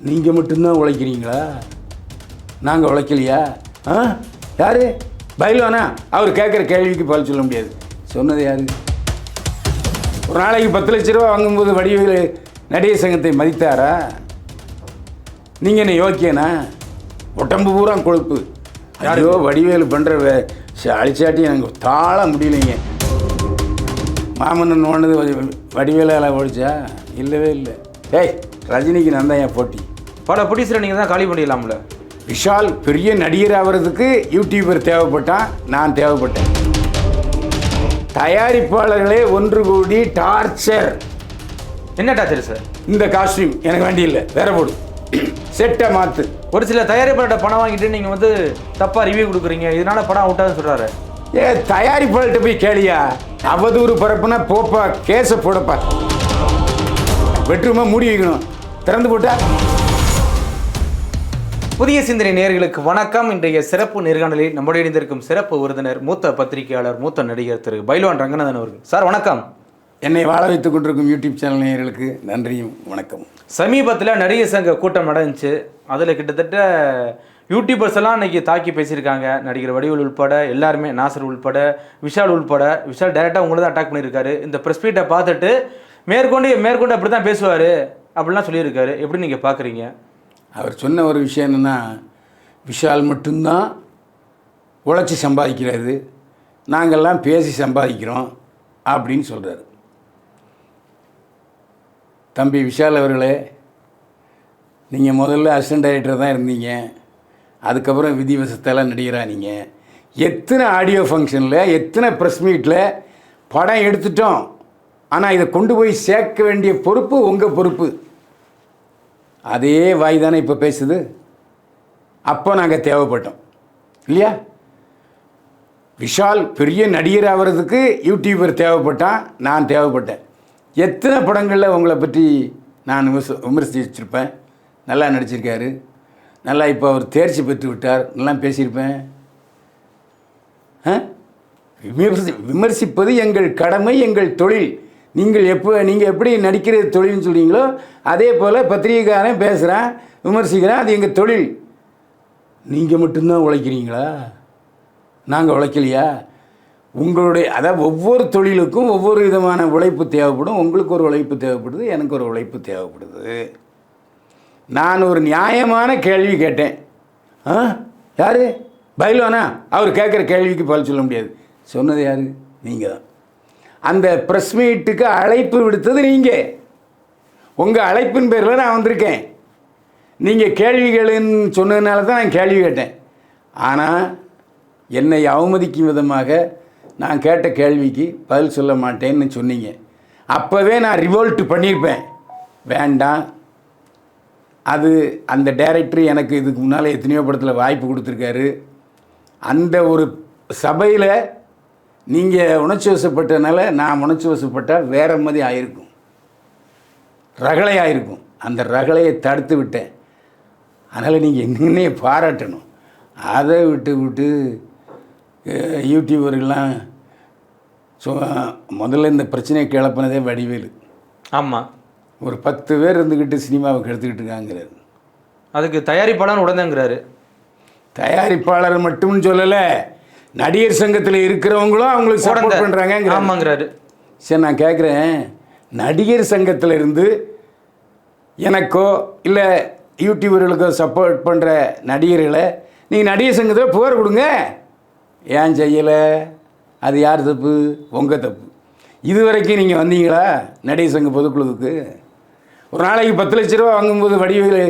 நீங்கள் மட்டும்தான் உழைக்கிறீங்களா? நாங்கள் உழைக்கலையா? ஆ? யார்? பயில்வானா அவர் கேட்குற கேள்விக்கு பதில் சொல்ல முடியாது. சொன்னது யார்? ஒரு நாளைக்கு பத்து லட்ச ரூபா வாங்கும்போது வடிவேலு நடிகர் சங்கத்தை மதித்தாரா? நீங்கள் என்ன யோக்கியனா? உடம்பு பூரா கொழுப்பு. யாரையோ வடிவேலு பண்ணுற அழிச்சாட்டி எனக்கு தாழ முடியலைங்க. மாமன்னன் ஓனது வடிவேலால் ஒழிச்சா இல்லவே இல்லை. ஏய் ரஜினிக்கு நான் தான் என் போட்டி. பல ப்ரொடியூசரை நீங்கள் தான் காலி பண்ணிடலாம்ல. விஷால் பெரிய நடிகர் ஆகிறதுக்கு யூடியூபர் தேவைப்பட்டான் நான் தேவைப்பட்டேன். தயாரிப்பாளர்களே ஒன்று கூடி டார்ச்சர். என்ன டாச்சர் சார்? இந்த காஸ்டியூம் எனக்கு வேண்டி இல்லை வேற போடு. செட்டை மாற்று ஒரு சில தயாரிப்பாளர்கிட்ட பணம் வாங்கிட்டு நீங்கள் வந்து தப்பாக ரிவ்யூ கொடுக்குறீங்க இதனால படம் அவுட் ஆகுதுன்னு சொல்கிறாரு ஏ தயாரிப்பாளர்கிட்ட போய் கேளியா? அவதூறு பரப்புனா போப்பா கேஸை போடப்பா. பெட்ரூமை மூடி வைக்கணும். திறந்து போட்டா? புதிய சிந்தனை நேயர்களுக்கு வணக்கம். இன்றைய சிறப்பு நேர்காணலில் நம்முடைய இணைந்திருக்கும் சிறப்பு விருந்தினர் மூத்த பத்திரிகையாளர் மூத்த நடிகர் திரு பைல்வான் ரங்கநாதன் அவர்கள். சார் வணக்கம். என்னை வாழ வைத்துக் கொண்டிருக்கும் யூடியூப் சேனல் நேயர்களுக்கு நன்றியும் வணக்கமும் சமீபத்தில் நடிகர் சங்க கூட்டம் நடந்துச்சு. அதில் கிட்டத்தட்ட யூடியூபர்ஸ் எல்லாம் இன்னைக்கு தாக்கி பேசியிருக்காங்க. நடிகர் வடிவேல் உள்பட எல்லாருமே நாசர் உள்பட விஷால் உள்பட. விஷால் டைரெக்டாக உங்களை தான் அட்டாக் பண்ணியிருக்காரு. இந்த ப்ரெஸ் மீட்டை பார்த்துட்டு மேற்கொண்டு மேற்கொண்டு அப்படி தான் பேசுவார். அப்படிலாம் சொல்லியிருக்காரு. எப்படி நீங்கள் பார்க்குறீங்க அவர் சொன்ன ஒரு விஷயம் என்னென்னா விஷால் மட்டும்தான் உழைச்சி சம்பாதிக்கிறாரு. நாங்கள்லாம் பேசி சம்பாதிக்கிறோம் அப்படின்னு சொல்கிறாரு தம்பி விஷால் அவர்களே நீங்கள் முதல்ல அசிஸ்டன்ட் டைரக்டர் தான் இருந்தீங்க. அதுக்கப்புறம் விதிவசத்தெல்லாம் நடிகராக நீங்கள் எத்தனை ஆடியோ ஃபங்க்ஷனில் எத்தனை ப்ரெஸ் மீட்டில் படம் எடுத்துட்டோம். ஆனால் இதை கொண்டு போய் சேர்க்க வேண்டிய பொறுப்பு உங்கள் பொறுப்பு. அதே வாய் தானே இப்போ பேசுது. அப்போ நாங்கள் தேவைப்பட்டோம். இல்லையா? விஷால் பெரிய நடிகர் ஆகிறதுக்கு யூடியூபர் தேவைப்பட்டான் நான் தேவைப்பட்டேன். எத்தனை படங்களில் உங்களை பற்றி நான் விமர்ச விமர்சிச்சிருப்பேன். நல்லா நடிச்சிருக்காரு. நல்லா இப்போ அவர் தேர்ச்சி பெற்று விட்டார். நல்லா பேசியிருப்பேன். ஆ? விமர்சி விமர்சிப்பது எங்கள் கடமை எங்கள் தொழில். நீங்கள் எப்போ நீங்கள் எப்படி நடிக்கிற தொழில்னு சொல்கிறீங்களோ அதே போல் பத்திரிகைக்காரன் பேசுகிறேன் விமர்சிக்கிறேன் அது எங்கள் தொழில். நீங்கள் மட்டும்தான் உழைக்கிறீங்களா? நாங்கள் உழைக்கலையா? உங்களுடைய அதாவது ஒவ்வொரு தொழிலுக்கும் ஒவ்வொரு விதமான உழைப்பு தேவைப்படும். உங்களுக்கு ஒரு உழைப்பு தேவைப்படுது எனக்கு ஒரு உழைப்பு தேவைப்படுது. நான் ஒரு நியாயமான கேள்வி கேட்டேன். ஆ? யார்? பைலோனா? அவர் கேட்குற கேள்விக்கு பதில் சொல்ல முடியாது. சொன்னது யார்? நீங்கள் தான் அந்த ப்ரெஸ் மீட்டுக்கு அழைப்பு விடுத்தது நீங்கள் உங்கள் அழைப்பின் பேரில் நான் வந்திருக்கேன். நீங்கள் கேள்விகளுன்னு சொன்னதுனால தான் நான் கேள்வி கேட்டேன். ஆனால் என்னை அவமதிக்கும் விதமாக நான் கேட்ட கேள்விக்கு பதில் சொல்ல மாட்டேன்னு சொன்னீங்க. அப்போவே நான் ரிவோல்ட் பண்ணியிருப்பேன். வேண்டாம். அது அந்த டைரக்டர் எனக்கு இதுக்கு முன்னால் எத்தனையோ படத்தில் வாய்ப்பு கொடுத்துருக்காரு. அந்த ஒரு சபையில் நீங்கள் உணர்ச்சி வசப்பட்டனால நான் உணர்ச்சி வசப்பட்டால் வேற மாதிரி ஆயிருக்கும். ரகளை ஆயிருக்கும் அந்த ரகளையை தடுத்து விட்டேன். அதனால் நீங்கள் என்னன்னே பாராட்டணும். அதை விட்டு விட்டு யூடியூபர்கள்லாம் ஸோ முதல்ல இந்த பிரச்சனையை கிளப்பினதே வடிவேலு. ஆமாம் ஒரு பத்து பேர் இருந்துக்கிட்டு சினிமாவை கெடுத்துக்கிட்டு இருக்காங்கிறாரு. அதுக்கு தயாரிப்பாளர் உடனேங்கிறாரு. தயாரிப்பாளர் மட்டும் சொல்லலை. நடிகர் சங்கத்தில் இருக்கிறவங்களும் அவங்களுக்கு சப்போர்ட் பண்ணுறாங்க ஆமாங்கிறாரு. சரி நான் கேட்குறேன் நடிகர் சங்கத்தில் இருந்து எனக்கோ இல்லை யூடியூபர்களுக்கோ சப்போர்ட் பண்ணுற நடிகர்களை நீங்கள் நடிகர் சங்கத்தில் புகார் கொடுங்க. ஏன் செய்யலை? அது யார் தப்பு? உங்கள் தப்பு. இது வரைக்கும் நீங்கள் வந்தீங்களா நடிகர் சங்க பொதுக்குழுவுக்கு? ஒரு நாளைக்கு பத்து லட்ச ரூபா வாங்கும்போது வடிவேலு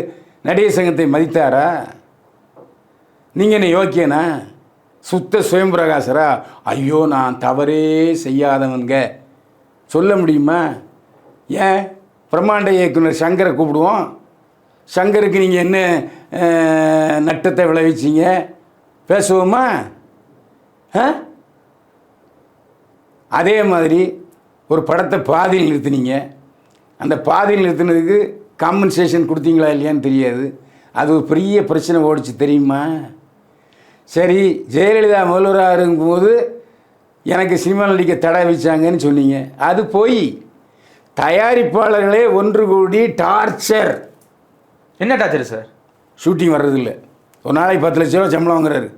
நடிகர் சங்கத்தை மதித்தாரா? நீங்கள் என்ன யோக்கியனா? சுத்த சுயம்பிரகாசரா? ஐயோ நான் தவறே செய்யாதவங்க சொல்ல முடியுமா? ஏன்? பிரம்மாண்ட இயக்குனர் சங்கரை கூப்பிடுவோம். சங்கருக்கு நீங்கள் என்ன நட்டத்தை விளைவிச்சீங்க? பேசுவோமா? ஆ அதே மாதிரி ஒரு படத்தை பாதியில் நிறுத்துனீங்க. அந்த பாதியில் நிறுத்தினதுக்கு காம்பன்சேஷன் கொடுத்தீங்களா இல்லையான்னு தெரியாது. அது ஒரு பெரிய பிரச்சனை ஓடிச்சு தெரியுமா? சரி ஜெயலலிதா முதல்வராக இருக்கும்போது எனக்கு சினிமா நடிக்க தடை வச்சாங்கன்னு சொன்னீங்க. அது போய் தயாரிப்பாளர்களே ஒன்று கூடி டார்ச்சர். என்ன டார்ச்சர் சார்? ஷூட்டிங் வர்றதில்ல. ஒரு நாளைக்கு பத்து லட்ச ரூபா சம்பளம் வாங்குறாரு.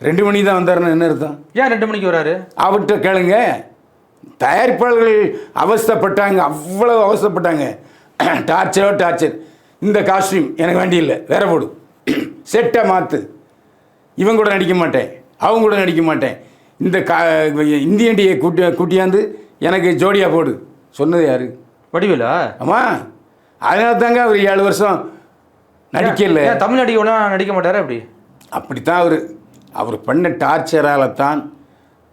ரெண்டு மணிக்கு தான் வந்தாருன்னு என்ன அர்த்தம்? ஏன் ரெண்டு மணிக்கு வராரு? அவர்கிட்ட கேளுங்க. தயாரிப்பாளர்கள் அவஸ்தைப்பட்டாங்க அவ்வளவு அவஸ்தைப்பட்டாங்க. டார்ச்சரோ டார்ச்சர். இந்த காஸ்டியூம் எனக்கு வேண்டியில்லை. வேற போடு. செட்டை மாற்று இவன் கூட நடிக்க மாட்டேன் அவங்க கூட நடிக்க மாட்டேன். இந்த கா இந்தியன் டியை கூட்டி கூட்டியாந்து எனக்கு ஜோடியாக போடு. சொன்னது யாரு? வடிவேலா? ஆமாம் அதனால தாங்க அவர் ஏழு வருஷம் நடிக்கல. தமிழ் நடிகை நடிக்க மாட்டாரா அப்படி அப்படித்தான் அவர். அவர் பண்ண டார்ச்சரால தான்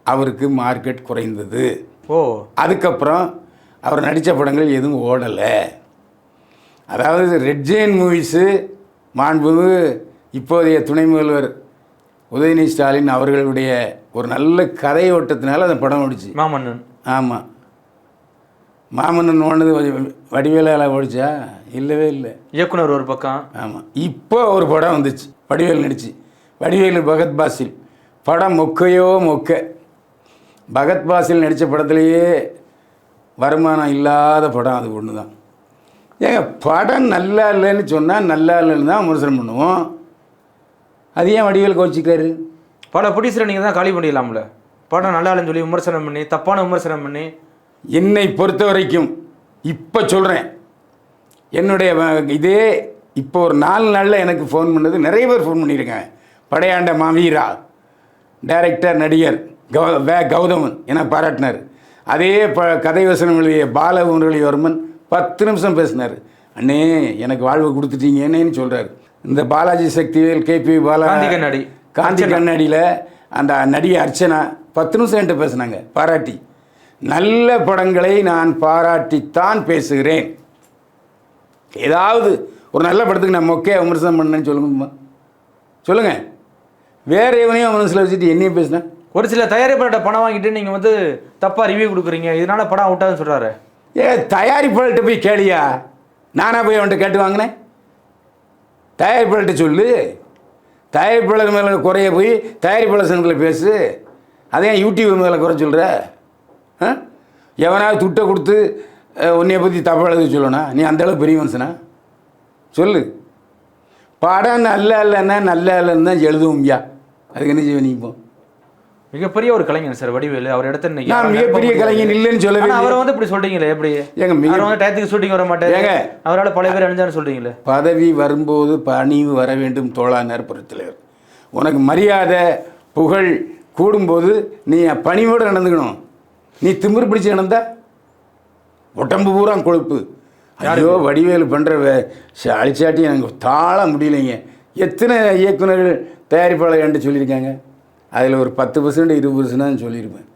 அவருக்கு மார்க்கெட் குறைந்தது. ஓ. அதுக்கப்புறம் அவர் நடித்த படங்கள் எதுவும் ஓடலை. அதாவது ரெட் ஜெயின் மூவிஸு மாண்புமிகு இப்போதைய துணை முதல்வர் உதயநிதி ஸ்டாலின் அவர்களுடைய ஒரு நல்ல கதை ஓட்டத்தினால அந்த படம் ஓடிச்சு. மாமன்னன். ஆமாம் மாமன்னன் ஓடுனது வடிவேலால் ஓடிச்சா? இல்லவே இல்லை. இயக்குனர் ஒரு பக்கம். ஆமாம் இப்போ ஒரு படம் வந்துச்சு. வடிவேல் நடிச்சு. வடிவேலு பகத் பாசில். படம் மொக்கையோ மொக்க. பகத் பாசில் நடித்த படத்துலேயே வருமானம் இல்லாத படம் அது ஒன்று தான் ஏங்க படம் நல்லா இல்லைன்னு சொன்னால் நல்லா இல்லைன்னு தான் விமர்சனம் பண்ணுவோம். அது ஏன் வடிவேல் கோச்சிக்காரு பல ப்ரொடியூசரை நீங்கள் தான் காலி பண்ணிடலாம்ல. படம் நல்லா இல்லைன்னு சொல்லி விமர்சனம் பண்ணி தப்பான விமர்சனம் பண்ணி. என்னை பொறுத்த வரைக்கும் இப்போ சொல்கிறேன் என்னுடைய இதே இப்போ ஒரு நாலு நாளில் எனக்கு ஃபோன் பண்ணது நிறைய பேர் ஃபோன் பண்ணியிருக்காங்க. படையாண்ட மாவீரா டைரக்டர் நடிகர் கௌ வே கௌதமன் என பாராட்டினார். அதே ப கதை வசனம் எழுதிய பால முரளிவர்மன் பத்து நிமிஷம் பேசினார். அண்ணே எனக்கு வாழ்வு கொடுத்துட்டீங்கன்னு சொல்கிறார் இந்த பாலாஜி சக்திவேல் கேபி பாலா கண்ணாடி. காந்தி கண்ணாடியில் அந்த நடிகை அர்ச்சனா பத்து நிமிஷம் என்கிட்ட பேசுனாங்க பாராட்டி. நல்ல படங்களை நான் பாராட்டித்தான் பேசுகிறேன். ஏதாவது ஒரு நல்ல படத்துக்கு நான் மொக்கையாக விமர்சனம் பண்ணேன்னு சொல்லுங்கம்மா சொல்லுங்கள் வேற எவனையும் மனசில் வச்சுட்டு என்னையும் பேசினேன் ஒரு சில தயாரிப்பாளர்கிட்ட பணம் வாங்கிட்டு நீங்கள் வந்து தப்பாக ரிவ்யூ கொடுக்குறீங்க இதனால படம் அவுட் ஆகுதுன்னு சொல்கிறாரு ஏ தயாரிப்பாளர்கிட்ட போய் கேளியா? நானா போய் அவன்கிட்ட கேட்டு வாங்கினேன்? தயாரிப்பாளர்கிட்ட சொல்லு. தயாரிப்பாளர் மேலே குறைய போய் தயாரிப்பாளர் சங்கத்தில் பேசு. அதே ஏன் யூடியூப் மேலே குறை சொல்கிற ஆ? எவனாவது துட்டை கொடுத்து உன்னைய பற்றி தப்பாக எழுத சொல்லணும் நீ அந்தளவுக்கு பெரிய மனுஷனா? சொல்லு. படம் நல்லா இல்லைன்னா நல்லா இல்லைன்னு தான் எழுதுவோம்யா அதுக்கு என்ன செய்வேன் நீ இப்போ? மிகப்பெரிய ஒரு கலைஞர் சார் வடிவேலு. அவர் இடத்த இன்னைக்கு நான் மிகப்பெரிய முடியாது. இல்லைன்னு சொல்லவே அவரை. வந்து இப்படி சொல்றீங்களே எப்படி? மிக அவர் வந்து டயத்துக்கு ஷூட்டிங் வர மாட்டாரு. ஏங்க. அவரால் பல பேர் அழிஞ்சான்னு சொல்றீங்களே? பதவி வரும்போது பணிவு வர வேண்டும் தோழானார் புரட்சித்தலைவர் உனக்கு மரியாதை புகழ் கூடும்போது நீ பணிவோடு நடந்துக்கணும். நீ திமிரு பிடிச்சு நடந்தா? உடம்பு பூரா கொழுப்பு. ஐயோ வடிவேலு பண்ணுற அழிச்சாட்டி எனக்கு தாழ முடியலைங்க. எத்தனை இயக்குனர்கள் தயாரிப்பாளர் என்கிட்ட சொல்லியிருக்காங்க? அதில் ஒரு பத்து பர்சன்ட் இருபது பர்சன்ட் சொல்லியிருப்பேன்.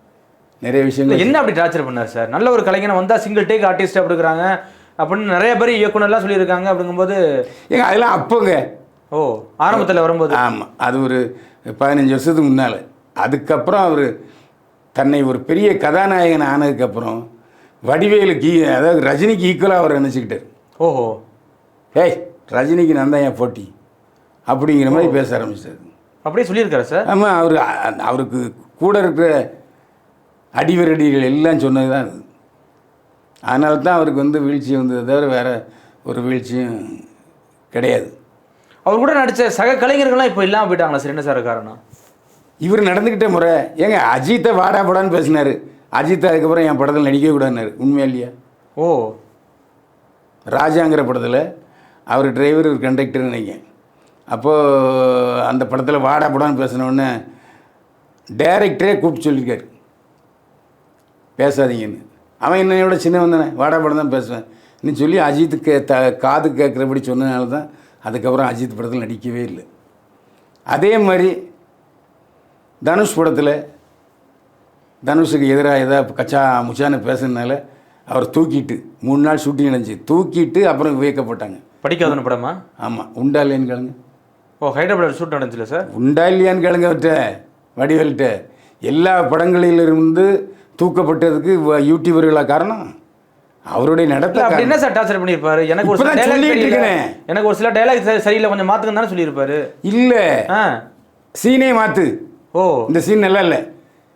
நிறைய விஷயங்கள் என்ன அப்படி டார்ச்சர் பண்ணார் சார்? நல்ல ஒரு கலைஞனை வந்தா சிங்கிள் டேக் ஆர்டிஸ்ட் அப்படிங்கிறாங்க அப்படின்னு நிறைய பேர் இயக்குனர்லாம் சொல்லியிருக்காங்க அப்படிங்கும்போது ஏங்க அதெல்லாம் அப்போங்க. ஓ ஆரம்பத்தில் வரும்போது. ஆமாம் அது ஒரு பதினஞ்சு வருஷத்துக்கு முன்னால். அதுக்கப்புறம் அவர் தன்னை ஒரு பெரிய கதாநாயகன் ஆனதுக்கப்புறம் வடிவேலுக்கு ஈ- அதாவது ரஜினிக்கு ஈக்குவலாக அவர் நினச்சிக்கிட்டார். ஓஹோ. ஏய் ரஜினிக்கு நான் தான் என் போட்டி. அப்படிங்கிற மாதிரி பேச ஆரம்பிச்சிட்டார் அப்படியே சொல்லியிருக்காரு சார்? ஆமாம் அவர் அவருக்கு கூட இருக்கிற அடிவரடிகள் எல்லாம் சொன்னது தான் அது அதனால தான் அவருக்கு வந்து வீழ்ச்சி வந்ததை தவிர வேறு ஒரு வீழ்ச்சியும் கிடையாது. அவர் கூட நடிச்ச சக கலைஞர்கள்லாம் இப்போ இல்லாமல் போயிட்டாங்களா சார்? என்ன சார் காரணம்? இவர் நடந்துக்கிட்ட முறை ஏங்க அஜித்தை வாடா போடான்னு பேசினார். அஜித் அதுக்கப்புறம் என் படத்தில் நடிக்கவே கூடாதுனாரு உண்மையா இல்லையா? ஓ. ராஜாங்கிற படத்தில் அவர் டிரைவர் ஒரு கண்டக்டர் நினைக்கிறேன். அப்போது அந்த படத்தில் வாடா போடான்னு பேசின உடனே டைரக்டரே கூப்பிட்டு சொல்லியிருக்காரு. பேசாதீங்கன்னு. அவன் என்னையோட சின்னவன் தானே. வாடா படம் தான் பேசுவேன். நீ சொல்லி அஜித்துக்கு த காது கேட்குறபடி சொன்னதுனால தான் அதுக்கப்புறம் அஜித் படத்தில் நடிக்கவே இல்லை. அதே மாதிரி தனுஷ் படத்தில் தனுஷுக்கு எதிராக ஏதாவது கச்சா முச்சான்னு பேசுனதுனால அவர் தூக்கிட்டு மூணு நாள் ஷூட்டிங் நடந்துச்சு. தூக்கிட்டு அப்புறம் வியக்கப்பட்டாங்க படிக்காதன படமா? ஆமாம் உண்டா இல்லையான்னு கேளுங்க. ஓ ஹைதராபாத் ஷூட் நடந்துச்சுல சார்? உண்டா இல்லையான்னு கேளுங்க அவர்கிட்ட வடிவேல்கிட்ட. எல்லா படங்களிலிருந்து தூக்கப்பட்டதுக்கு யூடியூபர்களா காரணம்? அவருடைய நடத்த அப்படி என்ன சார் டார்ச்சர் பண்ணியிருப்பாரு? எனக்கு ஒரு சொல்லிட்டு. இருக்கேனே. எனக்கு ஒரு சில டைலாக் சரியில்லை கொஞ்சம் மாத்துங்க தானே சொல்லியிருப்பாரு. இல்லை. சீனே மாற்று ஓ. இந்த சீன் நல்லா இல்லை.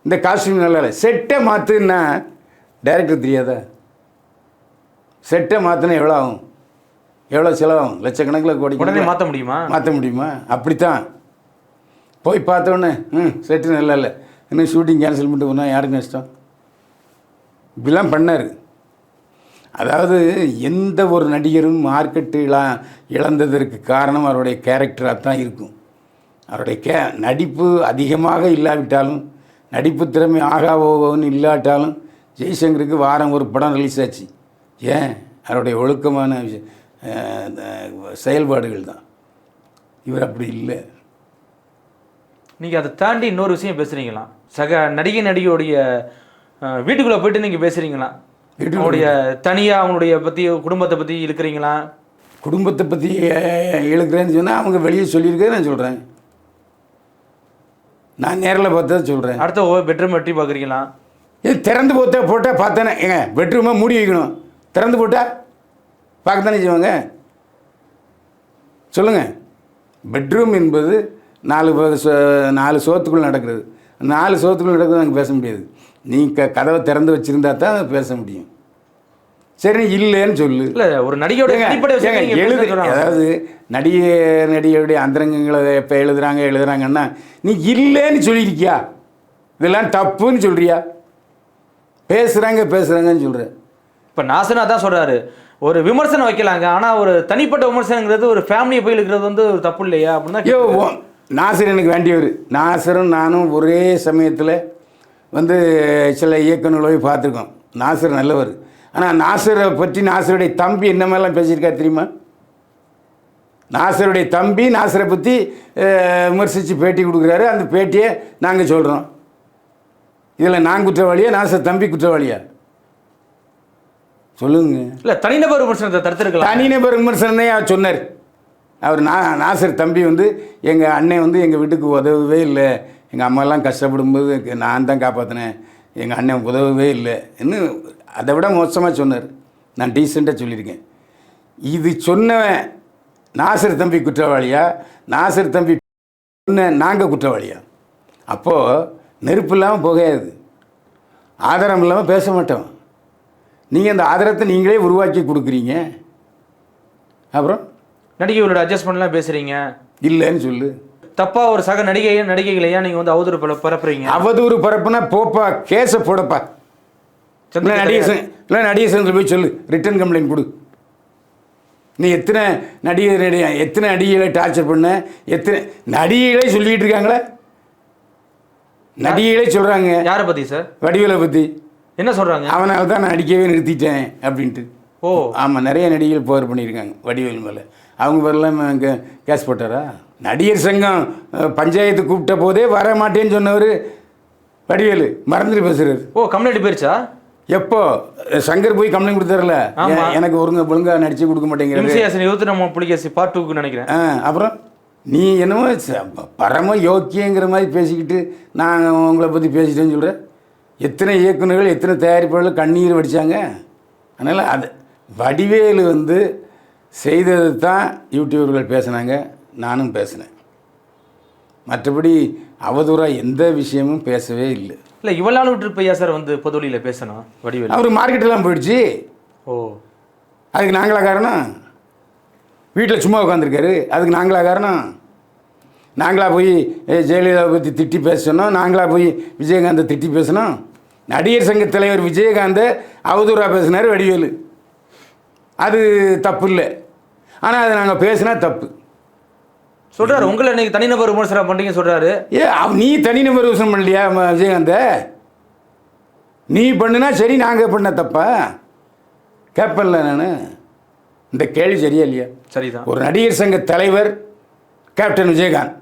இந்த காஸ்டியூம் நல்லா இல்லை. செட்டை மாற்றுன்னா டைரக்டர் தெரியாதா? செட்டை மாற்றினா எவ்வளோ ஆகும்? எவ்வளோ செலவாகும்? லட்சக்கணக்கில் கோடி உடனே மாற்ற முடியுமா? மாற்ற முடியுமா? அப்படித்தான். போய் பார்த்தோன்னே ம் செட்டு நல்லா இல்லை இன்னும் ஷூட்டிங் கேன்சல் பண்ணிட்டு போனால் யாருக்கு நஷ்டம்? இப்படிலாம் பண்ணார். அதாவது எந்த ஒரு நடிகரும் மார்க்கெட்டு இழ இழந்ததற்கு காரணம் அவருடைய கேரக்டராக தான் இருக்கும். அவருடைய கே நடிப்பு அதிகமாக இல்லாவிட்டாலும் நடிப்பு திறமை ஆகா ஓகோன்னு இல்லாட்டாலும் ஜெய்சங்கருக்கு வாரம் ஒரு படம் ரிலீஸ் ஆச்சு. ஏன்? அவருடைய ஒழுக்கமான விஷ- அஹ், அஹ், செயல்பாடுகள் தான். இவர் அப்படி இல்லை. நீங்கள் அதை தாண்டி இன்னொரு விஷயம் பேசுகிறீங்களா சக நடிகை நடிகையுடைய வீட்டுக்குள்ளே போயிட்டு நீங்கள் பேசுகிறீங்களா அவங்களுடைய தனியாக அவங்களுடைய பற்றி குடும்பத்தை பற்றி இருக்கிறீங்களா குடும்பத்தை பற்றி இழுக்கிறேன்னு சொன்னால் அவங்க வெளியே சொல்லியிருக்கேன் நான் சொல்கிறேன் நான் நேரில் பார்த்ததை சொல்கிறேன் அடுத்த பெட்ரூம் வெட்டி பார்க்குறீங்களா? இது திறந்து போத்தா போட்டால் பார்த்தானே. ஏங்க பெட்ரூமை மூடி வைக்கணும். திறந்து போட்டால் பார்க்கத்தானே செய்வாங்க? சொல்லுங்கள் பெட்ரூம் என்பது நாலு நாலு சோத்துக்குள்ள நடக்கிறது. நாலு சோத்துக்குள்ள நடக்கிறது நாங்கள் பேச முடியாது. நீ க கதவை திறந்து வச்சுருந்தா தான் பேச முடியும். சரி இல்லைன்னு சொல்லு. இல்லை ஒரு நடிகையோட எழுது. அதாவது நடிகை நடிகையுடைய அந்தரங்கங்களை இப்போ எழுதுறாங்க எழுதுறாங்கன்னா நீ இல்லைன்னு சொல்லியிருக்கியா? இதெல்லாம் தப்புன்னு சொல்றியா? பேசுகிறாங்க பேசுகிறாங்கன்னு சொல்கிற இப்போ நாசனா தான் சொல்றாரு. ஒரு விமர்சனம் வைக்கலாங்க. ஆனா ஒரு தனிப்பட்ட விமர்சனங்கிறது ஒரு ஃபேமிலியை போய் இருக்கிறது வந்து ஒரு தப்பு இல்லையா? அப்படின்னு ஐயோ நாசர் எனக்கு வேண்டியவர். நாசரும் நானும் ஒரே சமயத்தில் வந்து சில இயக்குநர்களை போய் பார்த்துருக்கோம். நாசர் நல்லவர். ஆனால் நாசரை பற்றி நாசருடைய தம்பி என்ன மாதிரிலாம் பேசியிருக்காரு தெரியுமா? நாசருடைய தம்பி நாசரை பற்றி விமர்சித்து பேட்டி கொடுக்குறாரு. அந்த பேட்டியை நாங்கள் சொல்கிறோம் இதில் நான் குற்றவாளியா நாசர் தம்பி குற்றவாளியா? சொல்லுங்க. இல்ல தனிநபர் விமர்சனத்தை தடுத்திருக்கலாம். தனிநபர் விமர்சனம் அவர் சொன்னார். அவர் நா நாசர் தம்பி வந்து எங்கள் அண்ணன் வந்து எங்கள் வீட்டுக்கு உதவவே இல்லை. எங்கள் அம்மாலாம் கஷ்டப்படும்போது நான் தான் காப்பாற்றினேன் எங்கள் அண்ணன் உதவவே இல்லை. இன்னும் அதை விட மோசமாக சொன்னார். நான் டீசெண்டாக சொல்லியிருக்கேன். இது சொன்னவன் நாசர் தம்பி குற்றவாளியா? நாசர் தம்பி சொன்ன நாங்கள் குற்றவாளியா? அப்போது நெருப்பு இல்லாமல் புகையாது. ஆதாரம் இல்லாமல் பேச மாட்டோம். நீங்கள் அந்த ஆதாரத்தை நீங்களே உருவாக்கி கொடுக்குறீங்க. அப்புறம்? நடிகைகளோட அட்ஜஸ்ட்மெண்ட்லாம் பேசுறீங்க. இல்லைன்னு சொல்லு. தப்பா ஒரு சக நடிகை நடிகைகளையா நீங்க வந்து அவதூறு பல பரப்புறீங்க? அவதூறு பரப்புனா போப்பா கேஸை போடப்பா. இல்லை நடிகை இல்லை நடிகை சங்கத்தில் போய் சொல்லு. ரிட்டர்ன் கம்ப்ளைண்ட் கொடு. நீ எத்தனை நடிகை நடிகை எத்தனை நடிகைகளை டார்ச்சர் பண்ண எத்தனை நடிகைகளே சொல்லிட்டு இருக்காங்களே? நடிகைகளே சொல்கிறாங்க யாரை பத்தி சார் வடிவேலை பற்றி என்ன சொல்றாங்க? அவனால தான் நான் நடிக்கவே நிறுத்திட்டேன் அப்படின்ட்டு. ஓ. ஆமாம் நிறைய நடிகைகள் புகார் பண்ணியிருக்காங்க வடிவேல் மேலே. அவங்க பேரெல்லாம் கேஸ் போட்டாரா? நடிகர் சங்கம் பஞ்சாயத்து கூப்பிட்ட போதே வர மாட்டேன்னு சொன்னவர் வடிவேலு மறந்துட்டு பேசுறாரு. ஓ கம்ப்ளைண்ட் போயிருச்சா? எப்போ? சங்கர் போய் கம்ப்ளைண்ட் கொடுத்தாருல? எனக்கு ஒருங்க ஒழுங்கா நடிச்சு கொடுக்க மாட்டேங்கிறாரு. இம்சியாசன் இருபத்தி நம்ம புலிகேசி பார்ட் டூக்கு நினைக்கிறேன். அப்புறம் நீ என்னமோ பரம யோக்கியங்கிற மாதிரி பேசிக்கிட்டு நான் உங்களை பற்றி பேசிட்டேன்னு சொல்கிறேன் எத்தனை இயக்குனர்கள் எத்தனை தயாரிப்பாளர்கள் கண்ணீர் வடித்தாங்க அதனால் அது வடிவேலு வந்து செய்தது தான் யூடியூபர்கள் பேசினாங்க நானும் பேசினேன். மற்றபடி அவதூறாக எந்த விஷயமும் பேசவே இல்லை. இல்ல இவ்வளவு நாள் விட்டு பையா சார் வந்து பொதுவெளியில பேசணும் வடிவேல். அவர் மார்க்கெட்டெல்லாம் போயிடுச்சு. ஓ. அதுக்கு நாங்களா காரணம்? வீட்டில் சும்மா உட்காந்துருக்காரு. அதுக்கு நாங்களா காரணம்? நாங்களா போய் ஜெயலலிதாவை பற்றி திட்டி பேச சொன்னோம். நாங்களா போய் விஜயகாந்தை திட்டி பேசணும். நடிகர் சங்க தலைவர் விஜயகாந்தை அவதூறாக பேசினார் வடிவேலு. அது தப்பு இல்லை ஆனால் அதை நாங்கள் பேசினா தப்பு. சொல்றாரு உங்களை இன்னைக்கு தனிநபர் விமர்சனம் பண்றீங்க சொல்றாரு. ஏ நீ தனிநபர் விமர்சனம் பண்ணலையா விஜயகாந்த? நீ பண்ணுனா சரி நாங்கள் பண்ண தப்பா? கேட்பேன்ல நான். இந்த கேள்வி சரியா இல்லையா? சரிதான். ஒரு நடிகர் சங்க தலைவர் கேப்டன் விஜயகாந்த்.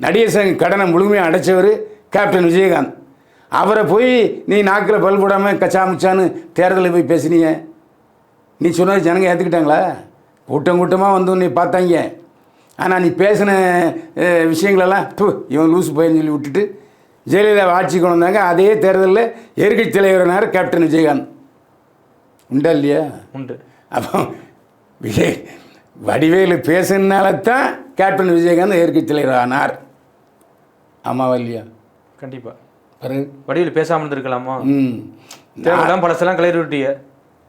நடிகர் சங்க கடனை முழுமையாக அடைச்சவர் கேப்டன் விஜயகாந்த். அவரை போய் நீ நாக்கில் பல் போடாமல் கச்சா முச்சான்னு தேர்தலில் போய் பேசுனீங்க. நீ சொன்னது ஜனங்க ஏற்றுக்கிட்டாங்களா கூட்டம் கூட்டமாக வந்து உன்னை பார்த்தாங்க. ஆனால் நீ பேசின விஷயங்களெல்லாம் து இவன் லூசு பையன்னு சொல்லி விட்டுட்டு ஜெயலலிதா ஆட்சிக்கு கொண்டு வந்தாங்க. அதே தேர்தலில் எதிர்க்கட்சி தலைவரானார் கேப்டன் விஜயகாந்த். உண்டா இல்லையா? உண்டு. அப்போ விஜய் வடிவேலு பேசுனால தான் கேப்டன் விஜயகாந்த் எதிர்க்கட்சி தலைவர் ஆனார் ஆமாவா இல்லையா? கண்டிப்பா. பிறகு வடிவேல் பேசாம இருந்திருக்கலாமா? ம். தேவையெல்லாம் பழசெல்லாம் கிளறி விட்டிய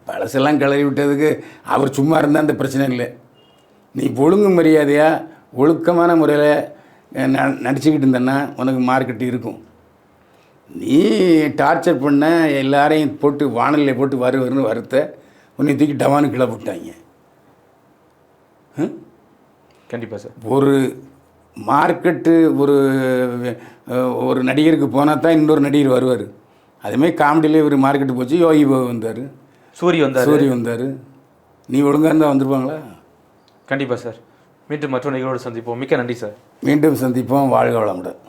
பழசெல்லாம் கிளறி விட்டதுக்கு அவர் சும்மா இருந்தால் அந்த பிரச்சனை இல்லை. நீ ஒழுங்கு மரியாதையாக ஒழுக்கமான முறையில் நடிச்சுக்கிட்டு இருந்தேன்னா உனக்கு மார்க்கெட் இருக்கும். நீ டார்ச்சர் பண்ண எல்லாரையும் போட்டு வானலில் போட்டு வரு வருன்னு வறுத்த உன்னை தூக்கி டவானு கீழே போட்டாங்க கண்டிப்பாக சார். ஒரு மார்க்கெட்டு ஒரு ஒரு நடிகருக்கு போனால் தான் இன்னொரு நடிகர் வருவார். அதேமாதிரி காமெடியிலே ஒரு மார்க்கெட்டு போச்சு யோகி பாபு வந்தார். சூரிய வந்தார். சூரி வந்தார். நீ ஒழுங்காக இருந்தால் வந்துருப்பாங்களா? கண்டிப்பாக சார். மீண்டும் மற்றொரு நிகழ்வோடு சந்திப்போம். மிக்க நன்றி சார். மீண்டும் சந்திப்போம். வாழ்க வளமுடன்.